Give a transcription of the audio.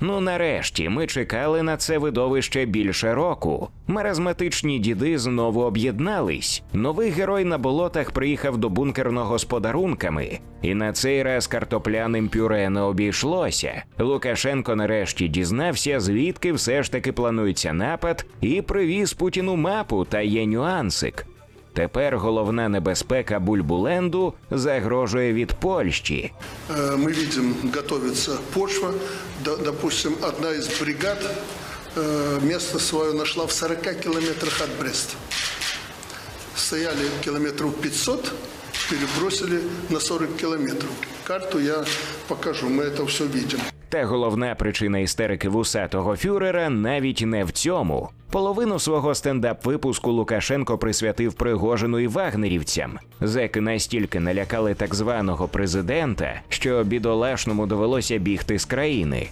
Ну нарешті ми чекали на це видовище більше року. Маразматичні діди знову об'єднались. Новий герой на болотах приїхав до бункерного з подарунками, і на цей раз картопляним пюре не обійшлося. Лукашенко нарешті дізнався, звідки все ж таки планується напад, і привіз Путіну мапу та є нюансик. Тепер головна небезпека Бульбуленду загрожує від Польщі. Э, Мы видим, готовится почва. Д- Допустим, одна из бригад э, место свое нашла в 40 километрах от Бреста. Стояли километров 500, перебросили на 40 километров. Карту я покажу, мы это все видим. Та головна причина істерики вусатого фюрера навіть не в цьому. Половину свого стендап-випуску Лукашенко присвятив Пригожину і вагнерівцям. Зеки настільки налякали так званого президента, що бідолашному довелося бігти з країни.